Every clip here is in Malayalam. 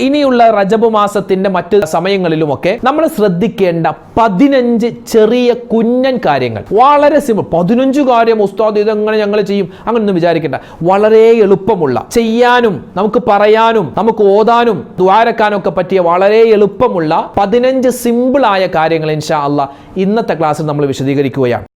ഇനിയുള്ള റജബ് മാസത്തിന്റെ മറ്റ് സമയങ്ങളിലുമൊക്കെ നമ്മൾ ശ്രദ്ധിക്കേണ്ട പതിനഞ്ച് ചെറിയ കുഞ്ഞൻ കാര്യങ്ങൾ. വളരെ സിമ്പിൾ പതിനഞ്ച് കാര്യം ഉസ്താദ് ഇതെങ്ങനെ ഞങ്ങൾ ചെയ്യും? അങ്ങനൊന്നും വിചാരിക്കേണ്ട. വളരെ എളുപ്പമുള്ള ചെയ്യാനും നമുക്ക് പറയാനും നമുക്ക് ഓതാനും ദ്വാരക്കാനും ഒക്കെ പറ്റിയ വളരെ എളുപ്പമുള്ള പതിനഞ്ച് സിമ്പിൾ ആയ കാര്യങ്ങൾ ഇൻഷാ അല്ല ഇന്നത്തെ ക്ലാസ്സിൽ നമ്മൾ വിശദീകരിക്കുകയാണ്.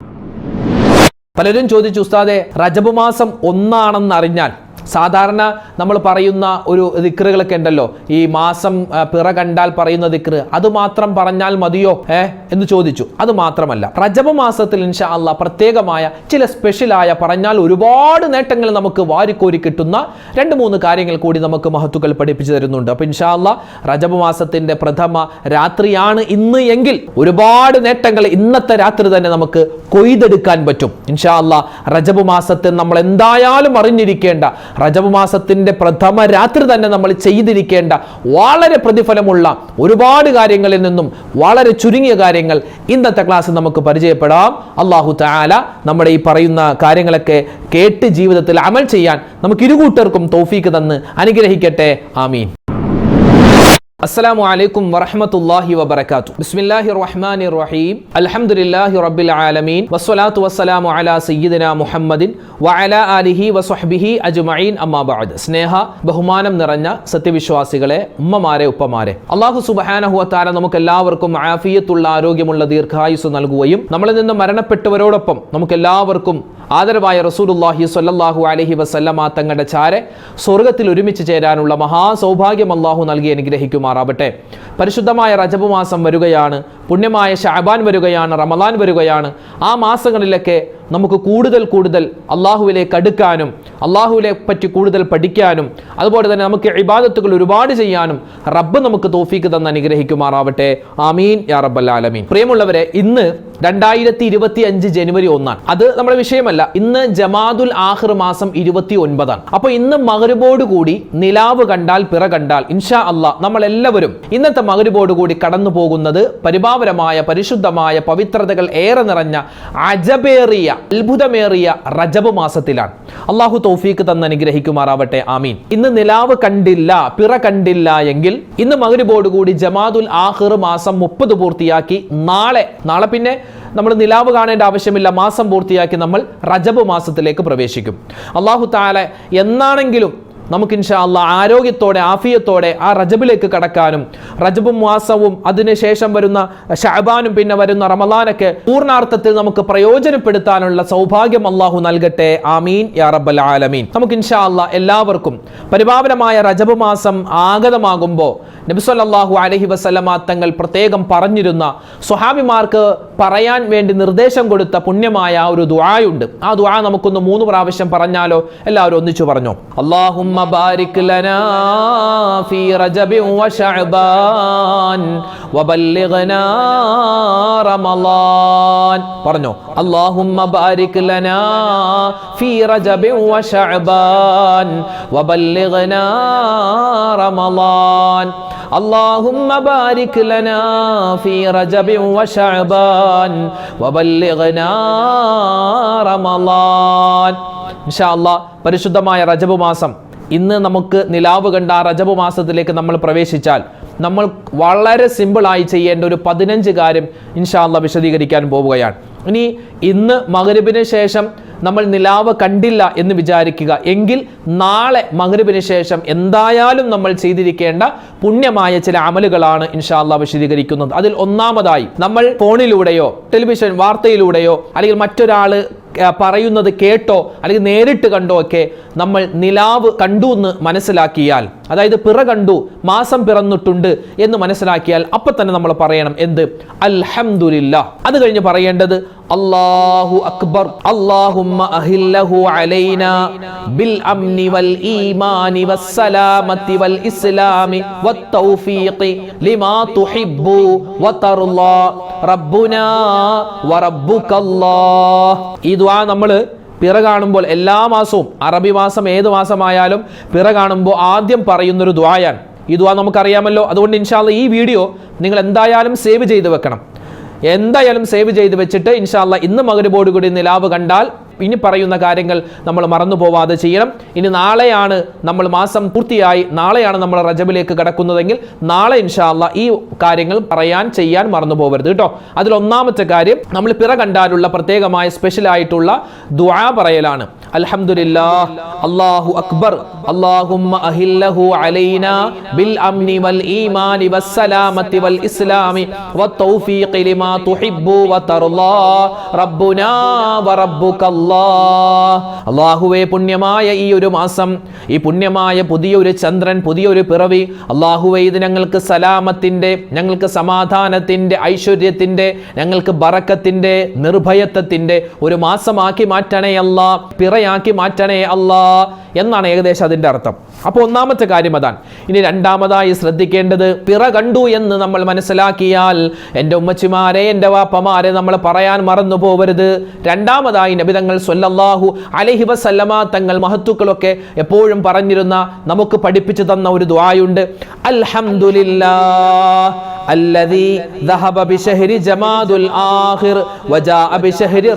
പലരും ചോദിച്ചു ഉസ്താദെ റജബ് മാസം ഒന്നാണെന്ന് അറിഞ്ഞാൽ സാധാരണ നമ്മൾ പറയുന്ന ഒരു ദിക്റുകളൊക്കെ ഉണ്ടല്ലോ. ഈ മാസം പിറ കണ്ടാൽ പറയുന്ന ദിക്റ്. അത് മാത്രം പറഞ്ഞാൽ മതിയോ? ഏ? എന്ന് ചോദിച്ചു. അത് മാത്രമല്ല. റജബ് മാസത്തിൽ ഇൻഷാ അള്ളാ പ്രത്യേകമായ ചില സ്പെഷ്യലായ പറഞ്ഞാൽ ഒരുപാട് നേട്ടങ്ങൾ നമുക്ക് വാരിക്കോരി കിട്ടുന്ന രണ്ട് മൂന്ന് കാര്യങ്ങൾ കൂടി നമുക്ക് മഹത്തുക്കൾ പഠിപ്പിച്ചു തരുന്നുണ്ട്. അപ്പൊ ഇൻഷാ അള്ളാ റജബ് മാസത്തിന്റെ പ്രഥമ രാത്രിയാണ് ഇന്ന് എങ്കിൽ ഒരുപാട് നേട്ടങ്ങൾ ഇന്നത്തെ രാത്രി തന്നെ നമുക്ക് കൊയ്തെടുക്കാൻ പറ്റും. ഇൻഷാ അള്ളാ റജബ് മാസത്തിൽ നമ്മൾ എന്തായാലും അറിഞ്ഞിരിക്കേണ്ട റജബ് മാസത്തിന്റെ പ്രഥമ രാത്രി തന്നെ നമ്മൾ ചെയ്തിരിക്കേണ്ട വളരെ പ്രതിഫലമുള്ള ഒരുപാട് കാര്യങ്ങളിൽ നിന്നും വളരെ ചുരുങ്ങിയ കാര്യങ്ങൾ ഇന്നത്തെ ക്ലാസ്സിൽ നമുക്ക് പരിചയപ്പെടാം. അള്ളാഹു താല നമ്മുടെ ഈ പറയുന്ന കാര്യങ്ങളൊക്കെ കേട്ട് ജീവിതത്തിൽ അമൽ ചെയ്യാൻ നമുക്ക് ഇരുകൂട്ടർക്കും തൗഫീക്ക് തന്ന് അനുഗ്രഹിക്കട്ടെ. ആമീൻ. അസ്സാം വലൈക്കും വറഹമത്തല്ലാഹി വബർക്കാത്തു ബിസ്മില്ലാഹി റഹ്മാൻ റഹീം അലഹമുല്ലാഹി റബ്ബിൽ ആലമീൻ. വസ്സലാത്തു വസ്സലാമു അല സയ്യിദിന മുഹമ്മദിൻ വഅല അലിഹി വസ്വഹ്ബിഹി അജ്മഈൻ. അമ്മാബാദ് സ്നേഹ ബഹുമാനം നിറഞ്ഞ സത്യവിശ്വാസികളെ ഉമ്മമാരെ ഉപ്പമാരെ. അള്ളാഹു സുബഹാനഹുവത്താര നമുക്ക് എല്ലാവർക്കും ആഫിയത്തുള്ള ആരോഗ്യമുള്ള ദീർഘായുസ് നൽകുകയും നമ്മളിൽ നിന്ന് മരണപ്പെട്ടവരോടൊപ്പം നമുക്ക് എല്ലാവർക്കും ആദരവായ റസൂലുല്ലാഹി സ്വല്ലല്ലാഹു അലഹി വസല്ലമ തങ്ങളുടെ ചാരെ സ്വർഗത്തിൽ ഒരുമിച്ച് ചേരാനുള്ള മഹാസൗഭാഗ്യം അള്ളാഹു നൽകി അനുഗ്രഹിക്കുമാറാവട്ടെ. പരിശുദ്ധമായ റജബ് മാസം വരികയാണ് പുണ്യമായ ഷാബാൻ വരികയാണ് റമദാൻ വരികയാണ്. ആ മാസങ്ങളിലൊക്കെ നമുക്ക് കൂടുതൽ കൂടുതൽ അള്ളാഹുവിലേക്ക് അടുക്കാനും അള്ളാഹുവിനെ പറ്റി കൂടുതൽ പഠിക്കാനും അതുപോലെ തന്നെ നമുക്ക് ഇബാദത്തുകൾ ഒരുപാട് ചെയ്യാനും റബ്ബ് നമുക്ക് തോഫീക്ക് തന്ന് അനുഗ്രഹിക്കുമാറാവട്ടെ. ആമീൻ യാ റബ്ബൽ ആലമീൻ. പ്രിയമുള്ളവരെ ഇന്ന് രണ്ടായിരത്തി ഇരുപത്തി അഞ്ച് ജനുവരി ഒന്നാണ്. അത് നമ്മുടെ വിഷയമല്ല. ഇന്ന് ജമാദുൽ ആഹിർ മാസം ഇരുപത്തി ഒൻപതാണ് അപ്പൊ ഇന്ന് കൂടി നിലാവ് കണ്ടാൽ പിറ കണ്ടാൽ ഇൻഷാ അള്ളാ നമ്മൾ എല്ലാവരും ഇന്നത്തെ കൂടി കടന്നു പോകുന്നത് പരിഭാവരമായ പരിശുദ്ധമായ പവിത്രതകൾ ഏറെ നിറഞ്ഞ അജബേറിയ അത്ഭുതമേറിയ റജബ് മാസത്തിലാണ്. അള്ളാഹു തൗഫീക്ക് തന്ന് അനുഗ്രഹിക്കുമാറാവട്ടെ. ആമീൻ. ഇന്ന് നിലാവ് കണ്ടില്ല പിറ കണ്ടില്ല എങ്കിൽ ഇന്ന് കൂടി ജമാദുൽ ആഹിർ മാസം മുപ്പത് പൂർത്തിയാക്കി നാളെ നാളെ പിന്നെ നമ്മൾ നിലാവ് കാണേണ്ട ആവശ്യമില്ല. മാസം പൂർത്തിയാക്കി നമ്മൾ റജബ് മാസത്തിലേക്ക് പ്രവേശിക്കും. അള്ളാഹു താല എന്നാണെങ്കിലും നമുക്ക് ഇൻഷാ അള്ളാ ആരോഗ്യത്തോടെ ആഫിയത്തോടെ ആ റജബിലേക്ക് കടക്കാനും റജബും മാസവും അതിനുശേഷം വരുന്ന ഷാബാനും പിന്നെ വരുന്ന റമലാനൊക്കെ പൂർണാർത്ഥത്തിൽ നമുക്ക് പ്രയോജനപ്പെടുത്താനുള്ള സൗഭാഗ്യം അള്ളാഹു നൽകട്ടെ. ആമീൻ. യാ റബ്ബൽ ആലമീൻ. നമുക്ക് ഇൻഷാ അള്ളാ എല്ലാവർക്കും പരിപാവനമായ റജബ് മാസം ആഗതമാകുമ്പോൾ നബിസ്വല്ലാഹു അലഹി വസ്ലമ തങ്ങൾ പ്രത്യേകം പറഞ്ഞിരുന്ന സ്വഹാബിമാർക്ക് പറയാൻ വേണ്ടി നിർദ്ദേശം കൊടുത്ത പുണ്യമായ ഒരു ദുആയുണ്ട്. ആ ദുആ നമുക്കൊന്ന് മൂന്ന് പ്രാവശ്യം പറഞ്ഞാലോ? എല്ലാവരും ഒന്നിച്ചു പറഞ്ഞു? അള്ളാഹുമ്മ ബാരിക് ലനാ ഫീ റജബി വശഅബാൻ വബല്ലിഗ്നാ റമളാൻ പറഞ്ഞു അള്ളാഹുമ്മ ബാരിക് ലനാ ഫീ റജബി വശഅബാൻ വബല്ലിഗ്നാ റമളാൻ اللهم بارك لنا في رجب وشعبان وبلغنا رمضان ഇൻഷാ അല്ലാ പരിശുദ്ധമായ റജബ് മാസം ഇന്ന് നമുക്ക് നിലാവ് കണ്ട റജബ് മാസത്തിലേക്ക് നമ്മൾ പ്രവേശിച്ചാൽ നമ്മൾ വളരെ സിമ്പിളായി ചെയ്യേണ്ട ഒരു പതിനഞ്ച് കാര്യം ഇൻഷാല്ല വിശദീകരിക്കാൻ പോവുകയാണ്. ഇനി ഇന്ന് മകരുവിന് ശേഷം നമ്മൾ നിലാവ് കണ്ടില്ല എന്ന് വിചാരിക്കുക. എങ്കിൽ നാളെ മകരുവിന് ശേഷം എന്തായാലും നമ്മൾ ചെയ്തിരിക്കേണ്ട പുണ്യമായ ചില അമലുകളാണ് ഇൻഷാല്ല വിശദീകരിക്കുന്നത്. അതിൽ ഒന്നാമതായി നമ്മൾ ഫോണിലൂടെയോ ടെലിവിഷൻ വാർത്തയിലൂടെയോ അല്ലെങ്കിൽ മറ്റൊരാൾ ആ, പറയുന്നത് കേട്ടോ അല്ലെങ്കിൽ നേരിട്ട് കണ്ടോ ഒക്കെ നമ്മൾ നിലാവ് കണ്ടു എന്ന് മനസ്സിലാക്കിയാൽ അതായത് പിറ കണ്ടു മാസം പിറന്നിട്ടുണ്ട് എന്ന് മനസ്സിലാക്കിയാൽ അപ്പൊ തന്നെ നമ്മൾ പറയണം എന്ത്? അൽഹംദുലില്ലാ. അത് കഴിഞ്ഞ് പറയേണ്ടത് അള്ളാഹു അക്ബർ. അല്ലാഹുമ്മ അഹില്ലഹു ബിൽ അംനി വൽ ഈമാനി വസ്സലാമത്തി വൽ ഇസ്ലാമി വത്തൗഫീഖി ലിമാ തുഹിബ്ബു റബ്ബുനാ ഈ നമ്മൾ പിറ കാണുമ്പോൾ എല്ലാ മാസവും അറബി മാസം ഏത് മാസമായാലും പിറ കാണുമ്പോൾ ആദ്യം പറയുന്നൊരു ദ്വായാണ് ഈ ദ്വാ നമുക്കറിയാമല്ലോ. അതുകൊണ്ട് ഇൻഷാല്ല ഈ വീഡിയോ നിങ്ങൾ എന്തായാലും സേവ് ചെയ്ത് വെക്കണം. എന്തായാലും സേവ് ചെയ്ത് വെച്ചിട്ട് ഇൻഷാല്ല ഇന്ന് മകരബോട് കൂടി നിലാവ് കണ്ടാൽ ഇനി പറയുന്ന കാര്യങ്ങൾ നമ്മൾ മറന്നു പോവാതെ ചെയ്യണം. ഇനി നാളെയാണ് നമ്മൾ മാസം പൂർത്തിയായി നാളെയാണ് നമ്മൾ റജബിലേക്ക് കടക്കുന്നതെങ്കിൽ നാളെ ഇൻഷാല്ല ഈ കാര്യങ്ങൾ പറയാൻ ചെയ്യാൻ മറന്നു പോകരുത് കേട്ടോ. അതിൽ ഒന്നാമത്തെ കാര്യം നമ്മൾ പിറ കണ്ടാലുള്ള പ്രത്യേകമായ സ്പെഷ്യൽ ആയിട്ടുള്ള ദുആ പറയലാണ്. അൽഹംദുലില്ലാഹ് അല്ലാഹു അക്ബർ അല്ലാഹുമ്മ അഹില്ലഹു അലൈന ബിൽ അംനി വൽ ഈമാനി വസ്സലാമത്തി വൽ ഇസ്ലാമി വത്തൗഫീഖി ലിമാ തുഹിബ്ബു വതർലാ റബ്ബുനാ വറബ്ബുകല്ലാ അല്ലാഹുവേ പുണ്യമായ ഈ ഒരു മാസം ഈ പുണ്യമായ പുതിയൊരു ചന്ദ്രൻ പുതിയൊരു പിറവി അല്ലാഹുവേ ഇത് ഞങ്ങൾക്ക് സലാമത്തിന്റെ ഞങ്ങൾക്ക് സമാധാനത്തിന്റെ ഐശ്വര്യത്തിന്റെ ഞങ്ങൾക്ക് ബറക്കത്തിന്റെ നിർഭയത്വത്തിന്റെ ഒരു മാസമാക്കി മാറ്റണേ അല്ലാ പിറയ നന്മയാക്കി മാറ്റണേ അല്ലാ എന്നാണ് ഏകദേശം അതിന്റെ അർത്ഥം. അപ്പോൾ ഒന്നാമത്തെ കാര്യം അതാണ്. ഇനി രണ്ടാമതായി ശ്രദ്ധിക്കേണ്ടത് പിറ കണ്ടു എന്ന് നമ്മൾ മനസ്സിലാക്കിയാൽ എന്റെ ഉമ്മച്ചിമാരെ എന്റെ വാപ്പമാരെ നമ്മൾ പറയാൻ മറന്നു പോവരുത്. രണ്ടാമതായി നബിതങ്ങൾ സൊല്ലാഹു അലഹി വസല്ലമ തങ്ങൾ മഹത്തുക്കളൊക്കെ എപ്പോഴും പറഞ്ഞിരുന്ന നമുക്ക് പഠിപ്പിച്ചു തന്ന ഒരു ദ്വായുണ്ട് അൽഹംദുലില്ലാ ജമാദുൽ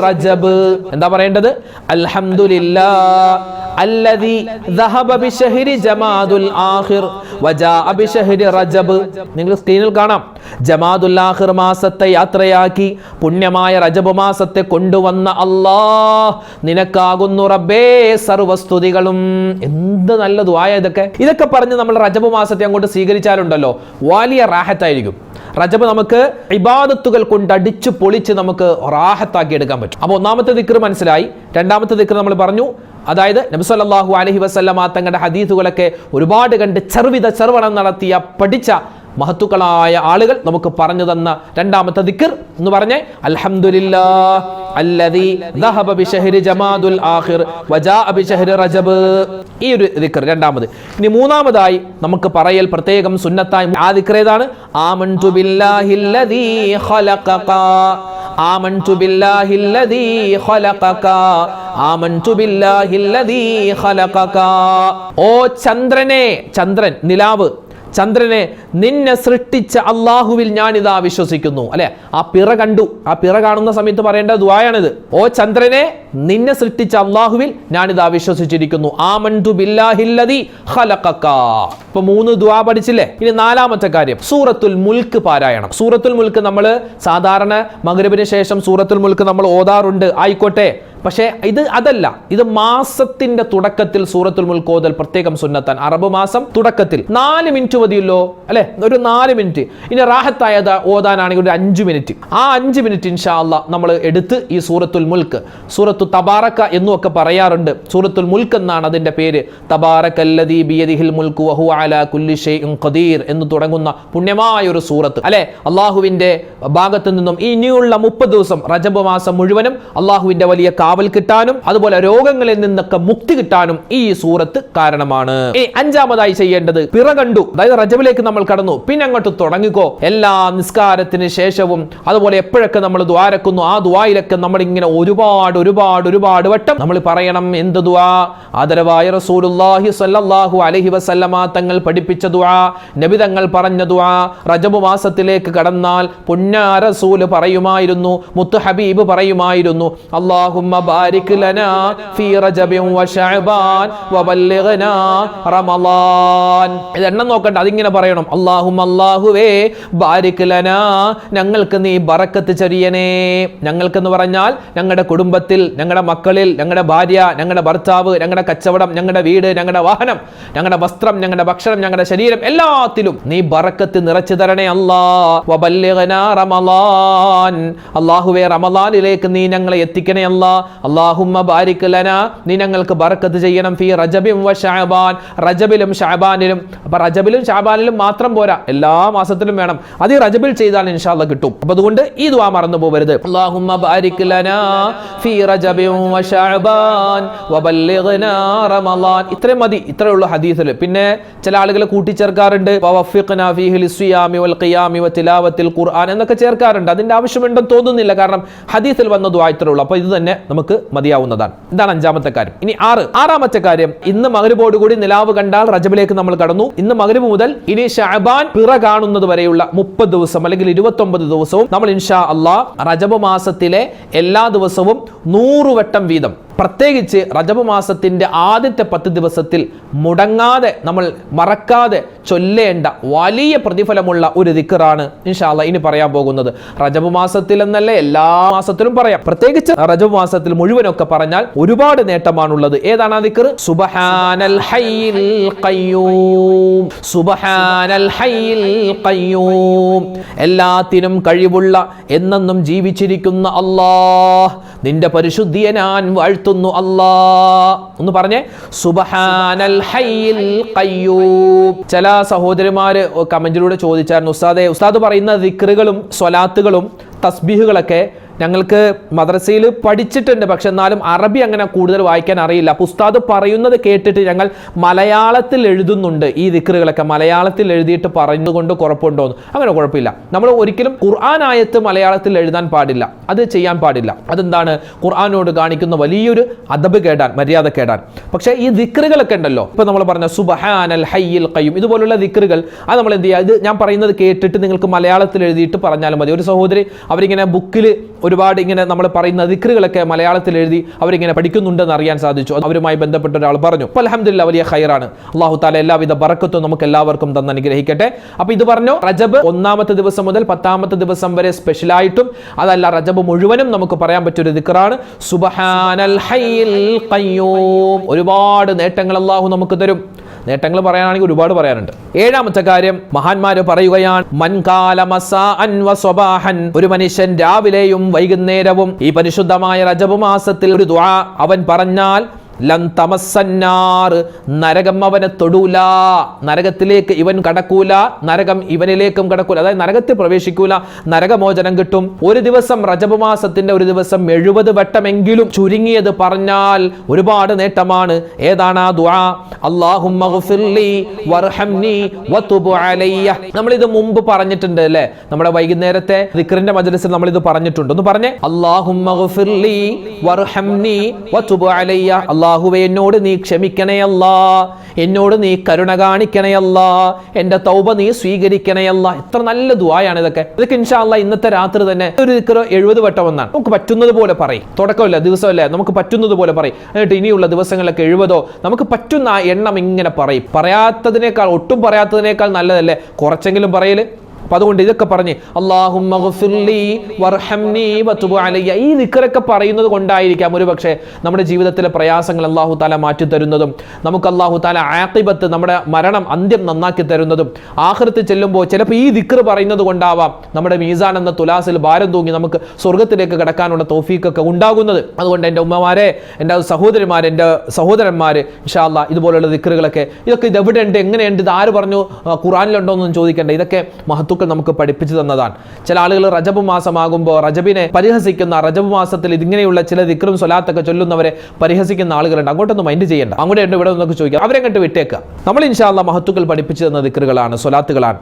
റജബ്. എന്താ പറയേണ്ടത്? അൽഹംദു അൽഹംദുലില്ലാ الذي ذهب بشهر جماد الآخر وجاء بشهر رجب നിങ്ങൾ സ്ക്രീനിൽ കാണാം ജമാദുൽ ആഖിർ മാസത്തെ യാത്രയാക്കി പുണ്യമായ റജബ് മാസത്തെ കൊണ്ടുവന്ന അല്ലാഹ് നിനക്കാകുന്നു റബ്ബേ സർവസ്തുതികളും എന്ത് നല്ല ദുആയ ഇതൊക്കെ ഇതൊക്കെ പറഞ്ഞ് നമ്മൾ റജബ് മാസത്തെ അങ്ങോട്ട് സ്വീകരിച്ചാലുണ്ടല്ലോ വലിയ റാഹത്തായിരിക്കും റജബ് നമുക്ക് ഇബാദത്തുകൾ കൊണ്ട് അടിച്ച് പൊളിച്ച് നമുക്ക് റാഹത്താക്കി എടുക്കാൻ പറ്റും. അപ്പോൾ ഒന്നാമത്തെ ദിക്ർ മനസ്സിലായി. രണ്ടാമത്തെ ദിക്ർ നമ്മൾ പറഞ്ഞു. അതായത് നബ്സല്ലാഹു അലഹി വസ്ലമ തങ്ങളുടെ ഹദീസുകളൊക്കെ ഒരുപാട് കണ്ട് ചെറുവിധ ചെറുവണം നടത്തിയ പഠിച്ച മഹത്തുക്കളായ ആളുകൾ നമുക്ക് പറഞ്ഞു തന്ന രണ്ടാമത്തെ ദിക്കർ എന്ന് പറഞ്ഞേ അൽഹംദുലില്ലാ ദഹബ ജമാദുൽ ബിശഹരി റജബ്. ഈ ഒരു രണ്ടാമത്. ഇനി മൂന്നാമതായി നമുക്ക് പറയൽ പ്രത്യേകം സുന്നത്തായി ആ ദിക്കർ ഏതാണ്? ആമൻതു ഖലഖക. ആമൻതു ഖലഖക. ആമൻതു ഖലഖക. ഓ ചന്ദ്രനെ ചന്ദ്രൻ നിലാവ് ചന്ദ്രനെ നിന്നെ സൃഷ്ടിച്ച അള്ളാഹുവിൽ ഞാനിതാ വിശ്വസിക്കുന്നു. അല്ലെ? ആ പിറ കണ്ടു. ആ പിറ കാണുന്ന സമയത്ത് പറയേണ്ട ദുആയാണിത്. ഓ ചന്ദ്രനെ നിന്നെ സൃഷ്ടിച്ച അള്ളാഹുവിൽ ഞാനിതാ വിശ്വസിച്ചിരിക്കുന്നു. ആമൻതു ബില്ലാഹില്ലദീ ഖലഖക. ഇപ്പൊ മൂന്ന് ദുആ പഠിച്ചില്ലേ? ഇനി നാലാമത്തെ കാര്യം. സൂറത്തുൽ മുൽക്ക് പാരായണം. സൂറത്തുൽ മുൽക്ക് നമ്മൾ സാധാരണ മഗ്രിബിന് ശേഷം സൂറത്തുൽ മുൽക്ക് നമ്മൾ ഓതാറുണ്ട്. ആയിക്കോട്ടെ. പക്ഷേ ഇത് അതല്ല. ഇത് മാസത്തിന്റെ തുടക്കത്തിൽ സൂറത്തുൽ മുൽക്ക് ഓതൽ പ്രത്യേകം സുന്നത്താൻ. അറബ് മാസം തുടക്കത്തിൽ. നാല് മിനിറ്റ് മതിയല്ലോ? അല്ലെ? ഒരു നാല് മിനിറ്റ്. ഇനി റാഹത്തായത് ഓതാനാണെങ്കിൽ ഒരു അഞ്ച് മിനിറ്റ്. ആ അഞ്ച് മിനിറ്റ് ഇൻഷാ അല്ലാ നമ്മൾ എടുത്ത് ഈ സൂറത്തുൽ മുൽക്ക്. സൂറത്തു തബാറക്ക എന്നും ഒക്കെ പറയാറുണ്ട്. സൂറത്തുൽ മുൽക്ക് എന്നാണ് അതിന്റെ പേര്. തബാറക്കല്ലദീ ബിയദിഹിൽ വഹു കുല്ലി ഖദീർ എന്ന് തുടങ്ങുന്ന പുണ്യമായ ഒരു സൂറത്ത്. അല്ലെ? അള്ളാഹുവിന്റെ ഭാഗത്തു നിന്നും ഇനിയുള്ള മുപ്പത് ദിവസം റജബ് മാസം മുഴുവനും അള്ളാഹുവിന്റെ വലിയ കാവൽ കിട്ടാനും അതുപോലെ രോഗങ്ങളിൽ നിന്നൊക്കെ മുക്തി കിട്ടാനും ഈ സൂറത്ത് കാരണമാണ്. ഇനി അഞ്ചാമതായി ചെയ്യേണ്ടത് പിറ കണ്ടു. അതായത് റജബിലേക്ക് നമ്മൾ കടന്നു. പിന്നെ അങ്ങോട്ട് തുടങ്ങിക്കോ. എല്ലാ നിസ്കാരത്തിന് ശേഷവും അതുപോലെ എപ്പോഴൊക്കെ നമ്മൾ ദ്വാരക്കുന്നു ആ ദ്വായിലൊക്കെ നമ്മൾ ഇങ്ങനെ ഒരുപാട് ഒരുപാട് ഒരുപാട് വട്ടം നമ്മൾ പറയണം. എന്ത് ദ്വാ? ആദരവായ റസൂലുള്ളാഹി സ്വല്ലല്ലാഹു അലൈഹി വസല്ലമ തങ്ങൾ പഠിപ്പിച്ച ദ്വാ നബി തങ്ങൾ പറഞ്ഞ ദ്വാ റജബ് മാസത്തിലേക്ക് കടന്നാൽ പുണ്യ റസൂൽ പറയുമായിരുന്നു മുത്ത് ഹബീബ് പറയുമായിരുന്നു അല്ലാഹുമ്മ ബാരിക് ലനാ ഫീ റജബിൻ വശഅബാൻ വബല്ലിഗ്നാ റമളാൻ ഇതെണ്ണം നോക്കണ്ട അതിങ്ങനെ പറയണം. അള്ളാഹും അല്ലാഹുവേ ബാരിക് ലനാ ഞങ്ങൾക്ക് നീ ബറക്കത്ത് ചൊരിയണേ. ഞങ്ങൾക്കെന്ന് പറഞ്ഞാൽ ഞങ്ങളുടെ കുടുംബത്തിൽ ഞങ്ങളുടെ മക്കളിൽ ഞങ്ങളുടെ ഭാര്യ ഞങ്ങളുടെ ഭർത്താവ് ഞങ്ങളുടെ കച്ചവടം ഞങ്ങളുടെ വീട് ഞങ്ങളുടെ വാഹനം ഞങ്ങളുടെ വസ്ത്രം ഞങ്ങളുടെ ഭക്ഷണം ഞങ്ങളുടെ ശരീരം എല്ലാത്തിലും നീ ബറക്കത്ത് നിറച്ചു തരണേ അള്ളാഹ് വബല്ലിഗ്നാ റമളാൻ. അല്ലാഹുവേ റമളാനിലേക്ക് നീ ഞങ്ങളെ എത്തിക്കണേ അല്ലാ. അല്ലാഹുമ്മ ബാരിക് ലനാ നീ ഞങ്ങൾക്ക് ബറക്കത്ത് ചെയ്യണം. ഫീ റജബിം വ ശഅബാൻ റജബിലും ഷാബാനിലും അപ്പൊ റജബിലും ഷാബാനിലും മാത്രം പോരാ. എല്ലാ മാസത്തിലും വേണം. അത് ഈ റജബിൽ ചെയ്താൽ ഇൻഷാല്ല കിട്ടും. അപ്പൊ അതുകൊണ്ട് ഈ ദുആ മറന്നു പോകരുത് അല്ലാഹുമ്മ ബാരിക് ലനാ ഫീ റജബിം വ ശഅബാൻ ബല്ലിഗ്നാ റമളാൻ ഇത്രയും മതി. ഇത്രയേ ഉള്ളൂ ഹദീസിൽ പിന്നെ ചില ആളുകൾ കൂട്ടിച്ചേർക്കാറുണ്ട്. ഖുർആൻ എന്നൊക്കെ ചേർക്കാറുണ്ട്. അതിന്റെ ആവശ്യമുണ്ടെന്ന് തോന്നുന്നില്ല. കാരണം ഹദീസിൽ വന്ന ദുആ ഇത്രേ ഉള്ളൂ. അപ്പോൾ ഇത് തന്നെ നമുക്ക് മതിയാവുന്നതാണ്. ഇതാണ് അഞ്ചാമത്തെ കാര്യം. ഇനി ആറ്. ആറാമത്തെ കാര്യം ഇന്ന് മകരിബോട് കൂടി നിലാവ് കണ്ടാൽ റജബിലേക്ക് നമ്മൾ കടന്നു. ഇന്ന് മകരിബ് മുതൽ ഇനി ഷഅബാൻ പിറ കാണുന്നത് വരെയുള്ള മുപ്പത് ദിവസം അല്ലെങ്കിൽ ഇരുപത്തി ഒമ്പത് ദിവസവും നമ്മൾ ഇൻഷാ അള്ളാഹ് റജബ് മാസത്തിലെ എല്ലാ ദിവസവും നൂറുവട്ടം വീതം പ്രത്യേകിച്ച് റജബ് മാസത്തിന്റെ ആദ്യത്തെ പത്ത് ദിവസത്തിൽ മുടങ്ങാതെ നമ്മൾ മറക്കാതെ ചൊല്ലേണ്ട വലിയ പ്രതിഫലമുള്ള ഒരു ദിക്കറാണ് ഇൻഷാല്ല ഇനി പറയാൻ പോകുന്നത്. റജബ് മാസത്തിൽ എന്നല്ല എല്ലാ മാസത്തിലും പറയാം. പ്രത്യേകിച്ച് റജബ് മാസത്തിൽ മുഴുവനൊക്കെ പറഞ്ഞാൽ ഒരുപാട് നേട്ടമാണുള്ളത്. ഏതാണ് ആ ദിക്കർ സുബഹാനൽ സുബഹാനൽ എല്ലാത്തിനും കഴിവുള്ള എന്നെന്നും ജീവിച്ചിരിക്കുന്ന അല്ലാഹ്. നിന്റെ പരിശുദ്ധിയെ ഞാൻ വാഴ്ത്തുന്നു അല്ലാ ഒന്ന് പറഞ്ഞേ. സുബഹാനൽ ഹയ്യിൽ ഖയ്യൂം ചില സഹോദരിമാര് കമന്റിലൂടെ ചോദിച്ചായിരുന്നു ഉസ്താദെ ഉസ്താദ് പറയുന്ന ദിക്റുകളും സ്വലാത്തുകളും തസ്ബീഹുകളൊക്കെ ഞങ്ങൾക്ക് മദ്രസയിൽ പഠിച്ചിട്ടുണ്ട് പക്ഷെ എന്നാലും അറബി അങ്ങനെ കൂടുതൽ വായിക്കാൻ അറിയില്ല. പുസ്താദ് പറയുന്നത് കേട്ടിട്ട് ഞങ്ങൾ മലയാളത്തിൽ എഴുതുന്നുണ്ട് ഈ ദിക്കറുകളൊക്കെ മലയാളത്തിൽ എഴുതിയിട്ട് പറഞ്ഞുകൊണ്ട് കുഴപ്പമുണ്ടോ എന്ന് അങ്ങനെ കുഴപ്പമില്ല. നമ്മൾ ഒരിക്കലും ഖുർആൻ ആയത്ത് മലയാളത്തിൽ എഴുതാൻ പാടില്ല. അത് ചെയ്യാൻ പാടില്ല. അതെന്താണ്? ഖുർആാനോട് കാണിക്കുന്ന വലിയൊരു അദബ് കേടാൻ മര്യാദ കേടാൻ. പക്ഷേ ഈ ദിക്കറുകളൊക്കെ ഉണ്ടല്ലോ. ഇപ്പൊ നമ്മൾ പറഞ്ഞ സുബഹാൻ അൽ ഹയ്യിൽ കയ്യും ഇതുപോലുള്ള ദിക്കറുകൾ അത് നമ്മൾ എന്ത് ചെയ്യുക ഇത് ഞാൻ പറയുന്നത് കേട്ടിട്ട് നിങ്ങൾക്ക് മലയാളത്തിൽ എഴുതിയിട്ട് പറഞ്ഞാലും മതി. ഒരു സഹോദരി അവരിങ്ങനെ ബുക്കിൽ ഒരുപാട് ഇങ്ങനെ നമ്മൾ പറയുന്ന ദിക്റുകളൊക്കെ മലയാളത്തിൽ എഴുതി അവരിങ്ങനെ പഠിക്കുന്നുണ്ടെന്ന് അറിയാൻ സാധിച്ചു. അവരുമായി ബന്ധപ്പെട്ട ഒരാൾ പറഞ്ഞു അപ്പോൾ അലഹമില്ല വലിയ ഹൈറാണ് അള്ളാഹു താല എല്ലാവിധ ബറക്കത്തും നമുക്ക് എല്ലാവർക്കും തന്ന് അനുഗ്രഹിക്കട്ടെ. അപ്പൊ ഇത് പറഞ്ഞു റജബ് ഒന്നാമത്തെ ദിവസം മുതൽ പത്താമത്തെ ദിവസം വരെ സ്പെഷ്യലായിട്ടും അതല്ല റജബ് മുഴുവനും നമുക്ക് പറയാൻ പറ്റിയൊരു ദിക്റാണ്. സുബഹാനൽ ഹയ്യിൽ ഒരുപാട് നേട്ടങ്ങൾ അള്ളാഹു നമുക്ക് തരും. നേട്ടങ്ങൾ പറയാനാണെങ്കിൽ ഒരുപാട് പറയാനുണ്ട്. ഏഴാമത്തെ കാര്യം മഹാന്മാര് പറയുകയാണ് മൻകാല മസാഅൻ വസ്വബാഹൻ ഒരു മനുഷ്യൻ രാവിലെയും വൈകുന്നേരവും ഈ പരിശുദ്ധമായ റജബ് മാസത്തിൽ ഒരു ദ്വാ അവൻ പറഞ്ഞാൽ ലൻ തമസ്സന്നാർ നരകം അവനെ തൊടൂല. നരകത്തിലേക്ക് ഇവൻ കടക്കൂല. നരകം ഇവനിലേക്കും കടക്കൂല. അതായത് നരകത്തിൽ പ്രവേശിക്കൂല. നരകമോചനം കിട്ടും. ഒരു ദിവസം റജബ് മാസത്തിന്റെ ഒരു ദിവസം എഴുപത് വട്ടമെങ്കിലും ചുരുങ്ങിയത് പറഞ്ഞാൽ ഒരുപാട് നേട്ടമാണ്. ഏതാണ് ആ ദുആ? അല്ലാഹുമ്മഗ്ഫിർലി വതുബ് നമ്മൾ ഇത് മുമ്പ് പറഞ്ഞിട്ടുണ്ട് അല്ലേ? നമ്മുടെ വൈകുന്നേരത്തെ ദിക്റിന്റെ മജ്ലിസിൽ നമ്മൾ ഇത് പറഞ്ഞിട്ടുണ്ട്. ഒന്ന് പറഞ്ഞേ. അല്ലാഹുമ്മഗ്ഫിർലി വർഹംനി വതുബ് അല്ലാഹുവേ എന്നോട് നീ ക്ഷമിക്കണയല്ല എന്നോട് നീ കരുണ കാണിക്കണയല്ല എന്റെ തൗബ നീ സ്വീകരിക്കണയല്ല എത്ര നല്ല ദുവായാണ് ഇതൊക്കെ. ഇതൊക്കെ ഇൻഷാല്ല ഇന്നത്തെ രാത്രി തന്നെ ഒരു എഴുപത് വട്ടം ഒന്നാണ് നമുക്ക് പറ്റുന്നത് പോലെ പറയും. തുടക്കമില്ല ദിവസമല്ലേ. നമുക്ക് പറ്റുന്നത് പോലെ പറയും. എന്നിട്ട് ഇനിയുള്ള ദിവസങ്ങളിലൊക്കെ എഴുപതോ നമുക്ക് പറ്റുന്ന ആ എണ്ണം ഇങ്ങനെ പറയും. പറയാത്തതിനേക്കാൾ ഒട്ടും പറയാത്തതിനേക്കാൾ നല്ലതല്ലേ? കുറച്ചെങ്കിലും പറയൽ. അപ്പൊ അതുകൊണ്ട് ഇതൊക്കെ പറഞ്ഞ് അള്ളാഹുലി ഈ പറയുന്നത് കൊണ്ടായിരിക്കാം ഒരു പക്ഷേ നമ്മുടെ ജീവിതത്തിലെ പ്രയാസങ്ങൾ അള്ളാഹു താല മാറ്റി തരുന്നതും നമുക്ക് അള്ളാഹു താല ആക്കിബത്ത് നമ്മുടെ മരണം അന്ത്യം നന്നാക്കി തരുന്നതും ആഹൃത്തിൽ ചെല്ലുമ്പോൾ ചിലപ്പോൾ ഈ ദിക്കർ പറയുന്നത് കൊണ്ടാവാം നമ്മുടെ മീസാൻ എന്ന തുലാസിൽ ഭാരം തൂങ്ങി നമുക്ക് സ്വർഗത്തിലേക്ക് കിടക്കാനുള്ള തോഫീക്കൊക്കെ ഉണ്ടാകുന്നത്. അതുകൊണ്ട് എന്റെ ഉമ്മമാരെ എന്റെ സഹോദരിമാർ എന്റെ സഹോദരന്മാർ ഇഷാല്ല ഇതുപോലുള്ള ദിക്റുകളൊക്കെ ഇതൊക്കെ ഇത് എവിടെയുണ്ട് എങ്ങനെയുണ്ട് ഇത് ആര് പറഞ്ഞു ഖുറാനിലുണ്ടോ എന്നൊന്നും ചോദിക്കേണ്ട. ഇതൊക്കെ മഹത്വക്കൾ നമുക്ക് പഠിപ്പിച്ചു തന്നതാണ്. ചില ആളുകൾ റജബ് മാസമാകുമ്പോൾ റജബിനെ പരിഹസിക്കുന്ന റജബ് മാസത്തിൽ ഇതിങ്ങനെയുള്ള ചില ദിക്റും സ്വലാത്തൊക്കെ ചൊല്ലുന്നവരെ പരിഹസിക്കുന്ന ആളുകളുണ്ട്. അങ്ങോട്ടൊന്നും മൈൻഡ് ചെയ്യേണ്ട. അങ്ങോട്ട് ഇവിടെ നിന്നൊക്കെ ചോദിക്കാം. അവരെ കണ്ട് വിട്ടേക്കുക നമ്മൾ ഇൻഷാല്ല മഹത്തുക്കൾ പഠിപ്പിച്ചു തന്ന ദിക്റുകളാണ് സ്വലാത്തുകളാണ്.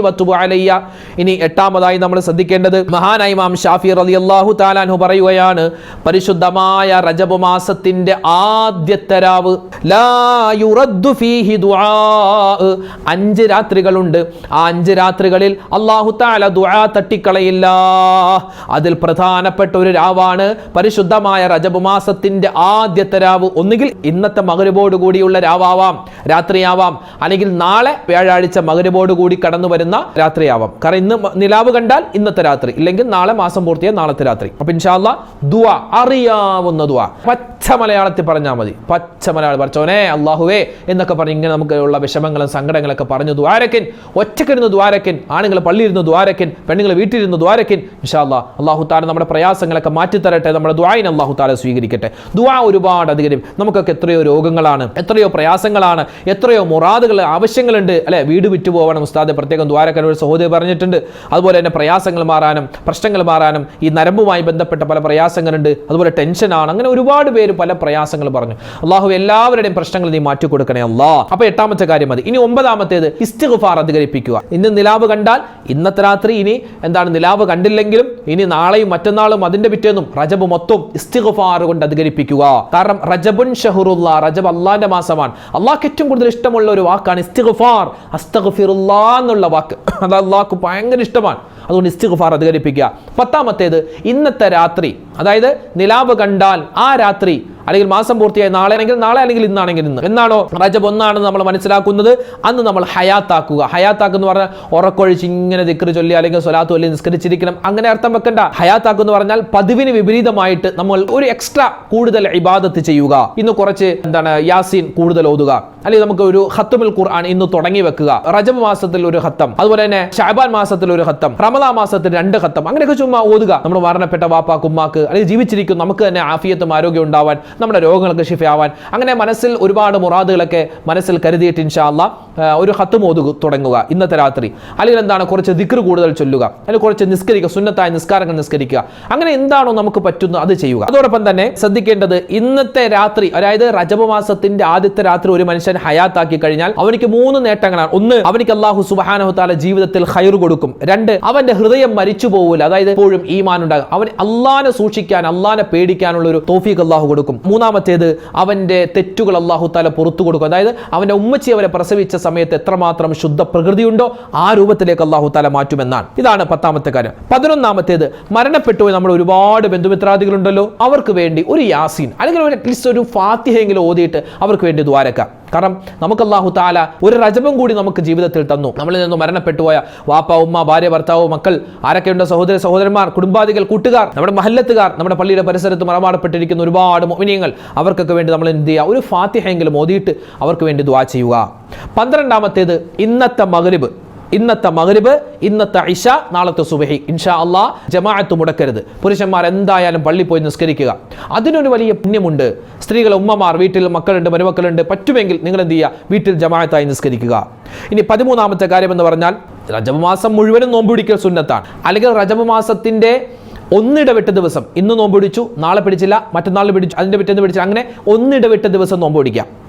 വത്തുബു അലയ്യ. ഇനി എട്ടാമതായി നമ്മൾ ശ്രദ്ധിക്കേണ്ടത് മഹാനായി മാം ഷാഫി റലി അള്ളാഹു താലാൻഹു പറയുകയാണ് പരിശുദ്ധമായ റജബ് മാസത്തിന്റെ ആദ്യ രാവ് അഞ്ച് രാത്രികളുണ്ട്. ആ അഞ്ച് രാത്രികളിൽ അള്ളാഹു താല ദുആ തട്ടിക്കളയില്ല. അതിൽ പ്രധാനപ്പെട്ട ഒരു രാവാണ് പരിശുദ്ധമായ റജബ് മാസത്തിന്റെ ആദ്യ രാവ്. ഒന്നുകിൽ ഇന്നത്തെ മകരുബോട് കൂടിയുള്ള രാവാവാം രാത്രിയാവാം അല്ലെങ്കിൽ നാളെ വ്യാഴാഴ്ച മകരുബോട് കൂടി കടന്നു വരുന്ന രാത്രിയാവാം. കാരണം ഇന്ന് നിലാവ് കണ്ടാൽ ഇന്നത്തെ രാത്രി ഇല്ലെങ്കിൽ നാളെ മാസം പൂർത്തിയായ നാളത്തെ രാത്രി. അപ്പൊ ഇൻഷാല്ല ദുവ അറിയാവുന്ന ദുവ പച്ച മലയാളത്തിൽ പറഞ്ഞാൽ മതി. പച്ച മലയാളം പറിച്ചോനെ അള്ളാഹുവേ എന്നൊക്കെ പറഞ്ഞ് ഇങ്ങനെ നമുക്കുള്ള വിഷമങ്ങളും സങ്കടങ്ങളൊക്കെ പറഞ്ഞു ദ്വാരക്കൻ ഒറ്റക്കിരുന്ന് ദ്വാരക്കൻ ആണുങ്ങൾ പള്ളിയിരുന്ന് ദ്വാരക്കൻ പെണ്ണുങ്ങൾ വീട്ടിലിരുന്ന് ദ്വാരക്കൻ ഇൻഷാല്ലാ അള്ളാഹു താല നമ്മുടെ പ്രയാസങ്ങളൊക്കെ മാറ്റിത്തരട്ടെ നമ്മുടെ ദ്വായിനെ അള്ളാഹു താല സ്വീകരിക്കട്ടെ. ദ്വാ ഒരുപാട് അധികം നമുക്കൊക്കെ എത്രയോ രോഗങ്ങളാണ് എത്രയോ പ്രയാസങ്ങളാണ് എത്രയോ മുറാദുകൾ ആവശ്യങ്ങളുണ്ട് അല്ലെ? വീട് വിറ്റു പോകണം ഉസ്താദ് പ്രത്യേകം ദ്വാരക്കനോട് സഹോദരി പറഞ്ഞിട്ടുണ്ട്. അതുപോലെ തന്നെ പ്രയാസങ്ങൾ മാറാനും പ്രശ്നങ്ങൾ മാറാനും ഈ നരമ്പുമായി ബന്ധപ്പെട്ട പല പ്രയാസങ്ങളുണ്ട്. അതുപോലെ ടെൻഷനാണ് അങ്ങനെ ഒരുപാട് പേര് പല പ്രയാസങ്ങൾ പറഞ്ഞു. അള്ളാഹു എല്ലാവരുടെയും പ്രശ്നങ്ങൾ നീ മാറ്റി കൊടുക്കണേ അല്ലാ അപ്പൊ എട്ടാമത്തെ കാര്യം മതി. ഇനി ഒമ്പതാമത്തേത് ഇസ്തിഗ്ഫാർ അധികരിപ്പിക്കുക. ഇന്ന് നിലാവ് കണ്ടാൽ ഇന്നത്തെ രാത്രി ഇനി എന്താണ് നിലാവ് കണ്ടില്ലെങ്കിലും ഇനി നാളെയും മറ്റന്നാളും അതിന്റെ പിറ്റേന്നും റജബ് മൊത്തം ഇസ്തിഗ്ഫാർ കൊണ്ട് അധികരിപ്പിക്കുക. കാരണം റജബുൻ ഷഹുറുല്ല റജബ് അള്ളാന്റെ മാസമാണ്. അള്ളാഹ്ക്ക് ഏറ്റവും കൂടുതൽ ഇഷ്ടമുള്ള ഒരു വാക്കാണ് ഇസ്തിഗ്ഫാർ അസ്തഗ്ഫിറുല്ലാ എന്നുള്ള വാക്ക്. അത് അള്ളാഹ്ക്ക് ഭയങ്കര ഇഷ്ടമാണ്. അതുകൊണ്ട് ഇസ്തിഗ്ഫാർ അധികരിപ്പിക്കുക. പത്താമത്തേത് ഇന്നത്തെ രാത്രി അതായത് നിലാവ് കണ്ടാൽ ആ രാത്രി അല്ലെങ്കിൽ മാസം പൂർത്തിയായി നാളെ ആണെങ്കിൽ നാളെ അല്ലെങ്കിൽ ഇന്നാണെങ്കിൽ ഇന്ന്. എന്നാണോ? റജബ് ഒന്നാണെന്ന് നമ്മൾ മനസ്സിലാക്കുന്നത്. അന്ന് നമ്മൾ ഹയാത്താക്കുക. ഹയാത്താക്കുക എന്ന് പറഞ്ഞാൽ ഉറക്കൊഴിച്ച് ഇങ്ങനെ ദിക്ർ ചൊല്ലി അല്ലെങ്കിൽ സ്വലാത്ത് ചൊല്ലി നിസ്കരിച്ചിരിക്കണം. അങ്ങനെ അർത്ഥം വെക്കണ്ട. ഹയാത്താക്കുക എന്ന് പറഞ്ഞാൽ പതിവിന് വിപരീതമായിട്ട് നമ്മൾ ഒരു എക്സ്ട്രാ കൂടുതൽ ഇബാദത്ത് ചെയ്യുക. ഇന്ന് കുറച്ച് എന്താണ് യാസീൻ കൂടുതൽ ഓതുക. അല്ലെങ്കിൽ നമുക്ക് ഒരു ഹത്തുമിൽ ഖുർആൻ ഇന്ന് തുടങ്ങി വെക്കുക. റജബ് മാസത്തിൽ ഒരു ഹത്തം അതുപോലെ തന്നെ ഷാബാൻ മാസത്തിൽ ഒരു ഹത്തം റമദാ മാസത്തിൽ രണ്ട് ഹത്തം അങ്ങനെയൊക്കെ ചുമ്മാ ഓതുക. നമ്മൾ മരണപ്പെട്ട വാപ്പാക്ക് ഉമ്മാക്ക് അല്ലെങ്കിൽ ജീവിച്ചിരിക്കും നമുക്ക് തന്നെ ആഫിയത്തും ആരോഗ്യം ഉണ്ടാവാൻ നമ്മുടെ രോഗങ്ങൾക്ക് ഷിഫയാവാൻ അങ്ങനെ മനസ്സിൽ ഒരുപാട് മുറാദുകളൊക്കെ മനസ്സിൽ കരുതിയിട്ട് ഇൻഷാല്ല ഒരു ഹത്ത് മോതു തുടങ്ങുക ഇന്നത്തെ രാത്രി. അല്ലെങ്കിൽ എന്താണ് കുറച്ച് ദിക്ർ കൂടുതൽ ചൊല്ലുക. അല്ലെങ്കിൽ കുറച്ച് നിസ്കരിക്കുക സുന്നത്തായ നിസ്കാരങ്ങൾ നിസ്കരിക്കുക. അങ്ങനെ എന്താണോ നമുക്ക് പറ്റുന്നത് അത് ചെയ്യുക. അതോടൊപ്പം തന്നെ ശ്രദ്ധിക്കേണ്ടത് ഇന്നത്തെ രാത്രി അതായത് രജപമാസത്തിന്റെ മാസത്തിന്റെ ആദ്യത്തെ രാത്രി ഒരു മനുഷ്യൻ ഹയാത്താക്കി കഴിഞ്ഞാൽ അവനിക്ക് മൂന്ന് നേട്ടങ്ങളാണ്. ഒന്ന് അവനിക്ക് അള്ളാഹു സുബാനഹു താല ജീവിതത്തിൽ ഹൈർ കൊടുക്കും. രണ്ട് അവന്റെ ഹൃദയം മരിച്ചു പോകില്ല അതായത് എപ്പോഴും ഈമാൻ ഉണ്ടാകും. അവൻ അള്ളാനെ സൂക്ഷിക്കാൻ അള്ളാനെ പേടിക്കാനുള്ള ഒരു തോഫീക്ക് അള്ളാഹു കൊടുക്കും. മൂന്നാമത്തേത് അവന്റെ തെറ്റുകൾ അള്ളാഹു താല പുറത്തു കൊടുക്കും. അതായത് അവന്റെ ഉമ്മച്ചി അവരെ പ്രസവിച്ച സമയത്ത് എത്രമാത്രം ശുദ്ധ പ്രകൃതിയുണ്ടോ ആ രൂപത്തിലേക്ക് അള്ളാഹു താല മാറ്റുമെന്നാണ്. ഇതാണ് പത്താമത്തെ കാര്യം. പതിനൊന്നാമത്തേത് മരണപ്പെട്ടു നമ്മൾ ഒരുപാട് ബന്ധുമിത്രാദികളുണ്ടല്ലോ. അവർക്ക് വേണ്ടി ഒരു യാസീൻ അല്ലെങ്കിൽ അറ്റ്ലീസ്റ്റ് ഒരു ഫാത്തിഹയെങ്കിലും ഓതിയിട്ട് അവർക്ക് വേണ്ടി ദ്വാരക്കാം. കാരണം നമുക്ക് അള്ളാഹു താല ഒരു രജപം കൂടി നമുക്ക് ജീവിതത്തിൽ തന്നു. നമ്മളിൽ നിന്നും മരണപ്പെട്ടുപോയ വാപ്പ ഉമ്മ ഭാര്യ ഭർത്താവ് മക്കൾ ആരൊക്കെയുണ്ട്? സഹോദര സഹോദരന്മാർ കുടുംബാദികൾ കൂട്ടുകാർ നമ്മുടെ മഹല്ലത്തുകാർ നമ്മുടെ പള്ളിയുടെ പരിസരത്ത് മറമാടപ്പെട്ടിരിക്കുന്ന ഒരുപാട് മോമിനിയങ്ങൾ അവർക്കൊക്കെ വേണ്ടി നമ്മൾ എന്ത് ചെയ്യുക? ഒരു ഫാത്തിഹയെങ്കിലും ഓതിയിട്ട് അവർക്ക് വേണ്ടി ദ്വാ ചെയ്യുക. പന്ത്രണ്ടാമത്തേത് ഇന്നത്തെ മകരിബ് ഇന്നത്തെ മകരിബ് ഇന്നത്തെ ഇഷ നാളത്തെ സുബഹി. ഇൻഷാ അള്ളാ ജമാഅത്ത് മുടക്കരുത്. പുരുഷന്മാർ എന്തായാലും പള്ളി പോയി നിസ്കരിക്കുക. അതിനൊരു വലിയ പുണ്യമുണ്ട്. സ്ത്രീകൾ ഉമ്മമാർ വീട്ടിൽ മക്കളുണ്ട് മരുമക്കളുണ്ട് പറ്റുമെങ്കിൽ നിങ്ങൾ എന്ത് ചെയ്യുക? വീട്ടിൽ ജമാഅത്തായി നിസ്കരിക്കുക. ഇനി പതിമൂന്നാമത്തെ കാര്യം എന്ന് പറഞ്ഞാൽ റജബ് മാസം മുഴുവനും നോമ്പ് സുന്നത്താണ്. അല്ലെങ്കിൽ റജബ് മാസത്തിന്റെ ഒന്നിടവിട്ട ദിവസം. ഇന്ന് നോമ്പ് പിടിച്ചു നാളെ പിടിച്ചില്ല മറ്റന്നാൾ പിടിച്ചു അതിന്റെ പിറ്റേന്ന് പിടിച്ചില്ല അങ്ങനെ ഒന്നിടവിട്ട ദിവസം നോമ്പ് പിടിക്കാം.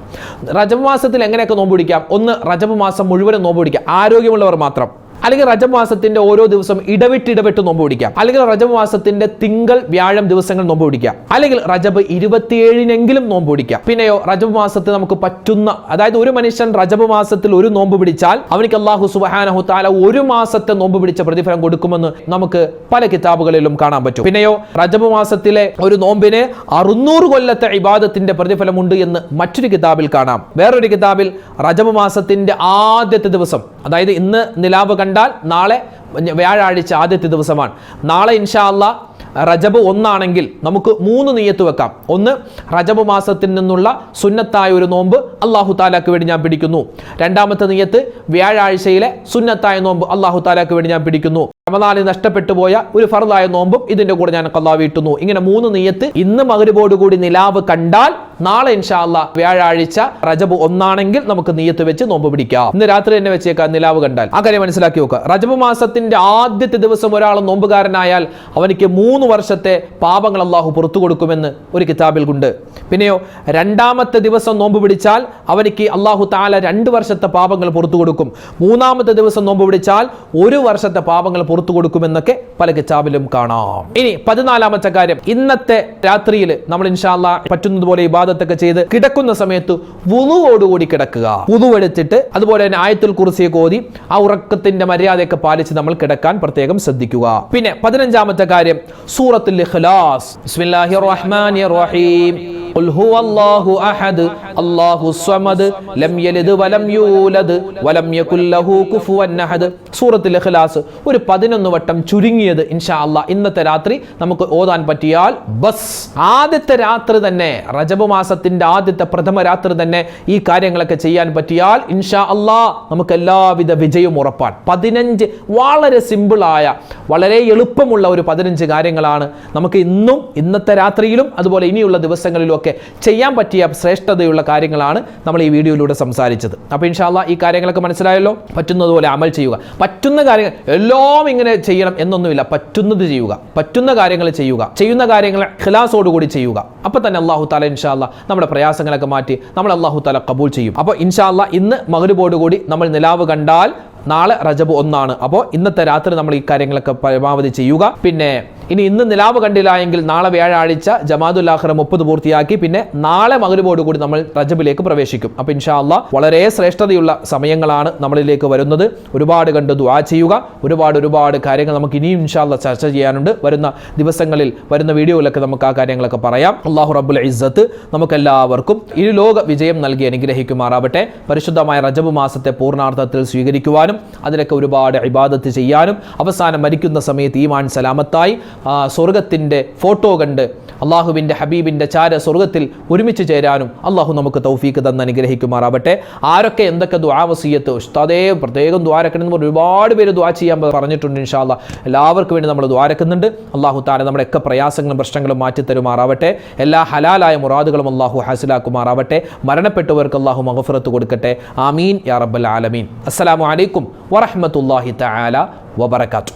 റജബ് മാസത്തിൽ എങ്ങനെയൊക്കെ നോമ്പ് പിടിക്കാം? ഒന്ന് റജബ് മാസം മുഴുവനും നോമ്പ് പിടിക്കാം ആരോഗ്യമുള്ളവർ മാത്രം. അല്ലെങ്കിൽ റജബ് മാസത്തിന്റെ ഓരോ ദിവസം ഇടവിട്ട് ഇടവിട്ട് നോമ്പ് പിടിക്കാം. അല്ലെങ്കിൽ റജബ് മാസത്തിന്റെ തിങ്കൾ വ്യാഴം ദിവസങ്ങൾ നോമ്പ് പിടിക്കാം. അല്ലെങ്കിൽ റജബ് ഇരുപത്തിയേഴിനെങ്കിലും നോമ്പ് പിടിക്കാം. പിന്നെയോ റജബ് മാസത്തിൽ നമുക്ക് പറ്റുന്ന അതായത് ഒരു മനുഷ്യൻ റജബ് മാസത്തിൽ ഒരു നോമ്പ് പിടിച്ചാൽ അവനിക്ക് അള്ളാഹു സുബാനഹു താല ഒരു മാസത്തെ നോമ്പ് പിടിച്ച പ്രതിഫലം കൊടുക്കുമെന്ന് നമുക്ക് പല കിതാബുകളിലും കാണാൻ പറ്റും. പിന്നെയോ റജബ് മാസത്തിലെ ഒരു നോമ്പിന് അറുന്നൂറ് കൊല്ലത്തെ ഇബാദത്തിന്റെ പ്രതിഫലമുണ്ട് എന്ന് മറ്റൊരു കിതാബിൽ കാണാം. വേറൊരു കിതാബിൽ റജബ് മാസത്തിന്റെ ആദ്യത്തെ ദിവസം അതായത് ഇന്ന് നിലാവ് കണ്ടാൽ നാളെ വ്യാഴാഴ്ച ആദ്യത്തെ ദിവസമാണ്. നാളെ ഇൻഷാ അല്ല റജബ് ഒന്നാണെങ്കിൽ നമുക്ക് മൂന്ന് നെയ്യത്ത് വെക്കാം. ഒന്ന് റജബ് മാസത്തിൽ നിന്നുള്ള സുന്നത്തായ ഒരു നോമ്പ് അള്ളാഹു താലാക്ക് വേണ്ടി ഞാൻ പിടിക്കുന്നു. രണ്ടാമത്തെ നെയ്യത്ത് വ്യാഴാഴ്ചയിലെ സുന്നത്തായ നോമ്പ് അള്ളാഹു താലാക്ക് വേണ്ടി ഞാൻ പിടിക്കുന്നു. റമദാനിൽ നഷ്ടപ്പെട്ടു പോയ ഒരു ഫറുതായ നോമ്പും ഇതിന്റെ കൂടെ ഞാൻ കല്ലാ വീട്ടുന്നു. ഇങ്ങനെ മൂന്ന് നെയ്യത്ത് ഇന്ന് മകരിബോടുകൂടി നിലാവ് കണ്ടാൽ നാളെ ഇൻഷാ അല്ലാ വ്യാഴാഴ്ച റജബ് ഒന്നാണെങ്കിൽ നമുക്ക് നെയ്യത്ത് വെച്ച് നോമ്പ് പിടിക്കാം. ഇന്ന് രാത്രി തന്നെ വെച്ചേക്കാം നിലാവ് കണ്ടാൽ. ആ കാര്യം മനസ്സിലാക്കി നോക്കുക. റജബ് മാസത്തിന്റെ ആദ്യത്തെ ദിവസം ഒരാൾ നോമ്പുകാരനായാൽ അവനിക്ക് മൂന്ന് വർഷത്തെ പാപങ്ങൾ അള്ളാഹു പുറത്തു കൊടുക്കുമെന്ന് ഒരു കിതാബിൽ ഉണ്ട് പിന്നെയോ രണ്ടാമത്തെ ദിവസം നോമ്പ് പിടിച്ചാൽ അവനിക്ക് അള്ളാഹു താല രണ്ട് വർഷത്തെ പാപങ്ങൾ പുറത്തു കൊടുക്കും. മൂന്നാമത്തെ ദിവസം നോമ്പ് പിടിച്ചാൽ ഒരു വർഷത്തെ പാപങ്ങൾ പുറത്തു കൊടുക്കുമെന്നൊക്കെ പല കിതാബിലും കാണാം. ഇനി പതിനാലാമത്തെ കാര്യം ഇന്നത്തെ രാത്രിയിൽ നമ്മൾ ഇൻഷാല്ല പറ്റുന്നതുപോലെ ഇബാദത്തൊക്കെ ചെയ്ത് കിടക്കുന്ന സമയത്ത് വുളുവോടുകൂടി കിടക്കുക. വുളു എടുത്തിട്ട് അതുപോലെ തന്നെ ആയത്തുൽ കുറിസിയൊക്കെ ഓതി ആ ഉറക്കത്തിന്റെ മര്യാദയൊക്കെ പാലിച്ച് നമ്മൾ കിടക്കാൻ പ്രത്യേകം ശ്രദ്ധിക്കുക. പിന്നെ പതിനഞ്ചാമത്തെ കാര്യം സൂറത്തുൽ ഇഖ്ലാസ്. ബിസ്മില്ലാഹിർ റഹ്മാനിർ റഹീം. സൂറത്തിൽ ഇഖ്ലാസ് ഒരു പതിനൊന്ന് വട്ടം ചുരുങ്ങിയത് ഇൻഷാ അല്ല ഇന്നത്തെ രാത്രി നമുക്ക് ഓതാൻ പറ്റിയാൽ ബസ്. ആദ്യത്തെ രാത്രി തന്നെ റജബ് മാസത്തിന്റെ ആദ്യത്തെ പ്രഥമ രാത്രി തന്നെ ഈ കാര്യങ്ങളൊക്കെ ചെയ്യാൻ പറ്റിയാൽ ഇൻഷാ അല്ലാ നമുക്ക് എല്ലാവിധ വിജയവും ഉറപ്പാണ് പതിനഞ്ച് വളരെ സിമ്പിളായ വളരെ എളുപ്പമുള്ള ഒരു പതിനഞ്ച് കാര്യങ്ങളാണ് നമുക്ക് ഇന്നും ഇന്നത്തെ രാത്രിയിലും അതുപോലെ ഇനിയുള്ള ദിവസങ്ങളിലും ഒക്കെ ചെയ്യാൻ പറ്റിയ ശ്രേഷ്ഠതയുള്ള കാര്യങ്ങളാണ് നമ്മൾ ഈ വീഡിയോയിലൂടെ സംസാരിച്ചത്. അപ്പോൾ ഇൻഷാല്ല ഈ കാര്യങ്ങളൊക്കെ മനസ്സിലായല്ലോ? പറ്റുന്നതുപോലെ അമൽ ചെയ്യുക. പറ്റുന്ന കാര്യങ്ങൾ എല്ലാം ഇങ്ങനെ ചെയ്യണം എന്നൊന്നുമില്ല. പറ്റുന്നത് ചെയ്യുക. പറ്റുന്ന കാര്യങ്ങൾ ചെയ്യുക. ചെയ്യുന്ന കാര്യങ്ങൾ ഖിലാസോടുകൂടി ചെയ്യുക. അപ്പോൾ തന്നെ അള്ളാഹു താല ഇൻഷാല്ല നമ്മുടെ പ്രയാസങ്ങളൊക്കെ മാറ്റി നമ്മൾ അള്ളാഹു താല കബൂൾ ചെയ്യും. അപ്പോൾ ഇൻഷാല്ല ഇന്ന് മകരുബോടുകൂടി നമ്മൾ നിലാവ് കണ്ടാൽ നാളെ റജബ് ഒന്നാണ്. അപ്പോൾ ഇന്നത്തെ രാത്രി നമ്മൾ ഈ കാര്യങ്ങളൊക്കെ പരമാവധി ചെയ്യുക. പിന്നെ ഇനി ഇന്ന് നിലാവ് കണ്ടില്ല എങ്കിൽ നാളെ വ്യാഴാഴ്ച ആഖിറ മുപ്പത് പൂർത്തിയാക്കി പിന്നെ നാളെ മകരുവോടുകൂടി നമ്മൾ റജബിലേക്ക് പ്രവേശിക്കും. അപ്പൊ ഇൻഷാ അള്ളാ വളരെ ശ്രേഷ്ഠതയുള്ള സമയങ്ങളാണ് നമ്മളിലേക്ക് വരുന്നത്. ഒരുപാട് കണ്ട് ദുആ ചെയ്യുക. ഒരുപാട് ഒരുപാട് കാര്യങ്ങൾ നമുക്ക് ഇനിയും ഇൻഷാ അള്ളാ ചർച്ച ചെയ്യാനുണ്ട്. വരുന്ന ദിവസങ്ങളിൽ വരുന്ന വീഡിയോയിലൊക്കെ നമുക്ക് ആ കാര്യങ്ങളൊക്കെ പറയാം. അള്ളാഹു റബ്ബുൽ ഇസ്സത്ത് നമുക്കെല്ലാവർക്കും ഈ ലോക വിജയം നൽകി അനുഗ്രഹിക്കുമാറാവട്ടെ. പരിശുദ്ധമായ റജബ് മാസത്തെ പൂർണാർത്ഥത്തിൽ സ്വീകരിക്കുവാനും അതിലൊക്കെ ഒരുപാട് ഇബാദത്ത് ചെയ്യാനും അവസാനം മരിക്കുന്ന സമയത്ത് ഈമാൻ സലാമത്തായി. സ്വർഗത്തിന്റെ ഫോട്ടോ കണ്ട് അള്ളാഹുവിന്റെ ഹബീബിന്റെ ചാര സ്വർഗത്തിൽ ഒരുമിച്ച് ചേരാനും അള്ളാഹു നമുക്ക് തൗഫീക്ക് തന്ന് അനുഗ്രഹിക്കുമാറാവട്ടെ. ആരൊക്കെ എന്തൊക്കെ ദ്വാവസീയത്ത് ഉസ്താദേ പ്രത്യേകം ദ്വാരക്കണമെന്ന് പറഞ്ഞ് ഒരുപാട് പേര് ദ്വാ ചെയ്യാൻ പറഞ്ഞിട്ടുണ്ട് ഇൻഷാല്ല എല്ലാവർക്കും വേണ്ടി നമ്മൾ ദ്വാരക്കുന്നുണ്ട് അള്ളാഹു താര നമ്മുടെയൊക്കെ പ്രയാസങ്ങളും പ്രശ്നങ്ങളും മാറ്റിത്തരുമാറാവട്ടെ എല്ലാ ഹലാലായ മുറാദുകളും അള്ളാഹു ഹാസിലാക്കുമാറാവട്ടെ. മരണപ്പെട്ടവർക്ക് അള്ളാഹു മഹഫറത്ത് കൊടുക്കട്ടെ. ആമീൻ. യാ റബ്ബൽ ആലമീൻ. അസ്സലാമു അലൈക്കും വറഹ്മത്തുള്ളാഹി തആല വബറകാത്തു